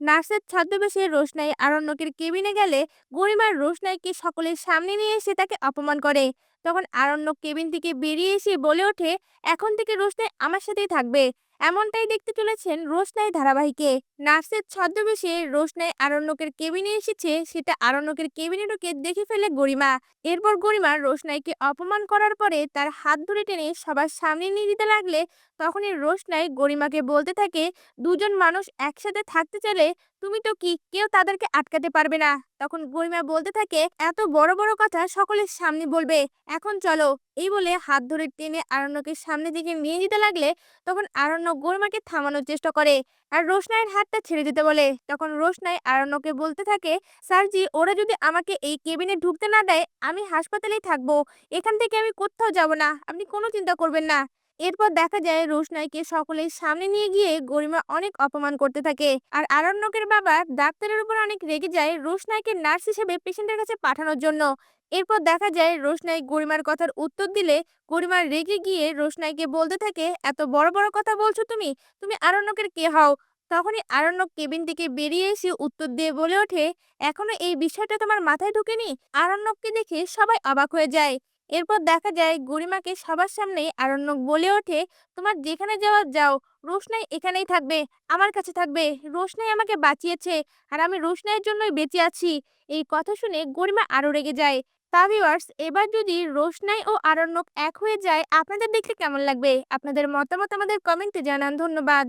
নার্সের ছদ্মবেশে রোশনাই আরণ্যকের কেবিনে গেলে গরিমার রোশনাইকে সকলের সামনে নিয়ে এসে তাকে অপমান করে। তখন আরণ্যক কেবিন থেকে বেরিয়ে এসে বলে ওঠে, এখন থেকে রোশনাই আমার সাথেই থাকবে। এমনটাই দেখতে চলেছেন রোশনাই ধারাবাহিকে। নার্সের ছদ্মবেশে রোশনাই আরণ্যকের কেবিনে এসেছে, সেটা আরণ্যকের কেবিনে ঢুকে দেখে ফেলে গরিমা। এরপর গরিমা রোশনাইকে অপমান করার পরে তার হাত ধরে টেনে সবার সামনে নিয়ে যেতে লাগলে তখনই রোশনাই গরিমাকে বলতে থাকে, দুজন মানুষ একসাথে থাকতে চাইলে তুমি তো কি কেউ তাদেরকে আটকাতে পারবে না? তখন গরিমা বলতে থাকে, এত বড় বড় কথা সকলের সামনে বলবে। এখন চলো। এই বলে হাত ধরে টেনে আরণ্যকে সামনে দিকে নিয়ে যেতে লাগলে তখন আরণ্য গোরমাকে থামানোর চেষ্টা করে। আর রোশনাইয়ের হাতটা ছেড়ে দিতে বলে। তখন রোশনাই আরণ্যকে বলতে থাকে স্যারজি ওরা যদি আমাকে এই কেবিনে ঢুকতে না দেয়, আমি হাসপাতালেই থাকব। এখান থেকে আমি কোথাও যাব না। আপনি কোনো চিন্তা করবেন না। এরপর দেখা যায় রোশনাইকে সকলের সামনে নিয়ে গিয়ে গরিমা অনেক অপমান করতে থাকে। আর আরণ্যকের বাবা ডাক্তারের উপর অনেক রেগে যায় রোশনাইকে নার্স হিসেবে পেশেন্টের কাছে পাঠানোর জন্য। এরপর দেখা যায় রোশনাই গরিমার কথার উত্তর দিলে গরিমার রেগে গিয়ে রোশনাইকে বলতে থাকে, এত বড় বড় কথা বলছো তুমি? তুমি আরণ্যকের কে হও? তখনই আরণ্যক কেবিন থেকে বেরিয়ে এসে উত্তর দিয়ে বলে ওঠে, এখনও এই বিষয়টা তোমার মাথায় ঢুকেনি? আরণ্যককে দেখে সবাই অবাক হয়ে যায়। এরপর দেখা যায় গরিমাকে সবার সামনে আরণ্যক বলে ওঠে, তোমার যেখানে যাওয়ার যাও, রোশনাই এখানেই থাকবে, আমার কাছে থাকবে, রোশনাই আমাকে বাঁচিয়েছে, আর আমি রোশনাইয়ের জন্যই বেঁচে আছি। এই কথা শুনে গরিমা আরও রেগে যায়। তা ভিউয়ার্স, এবার যদি রোশনাই ও আরণ্যক এক হয়ে যায়, আপনাদের দেখলে কেমন লাগবে? আপনাদের মতামত আমাদের কমেন্টে জানান, ধন্যবাদ।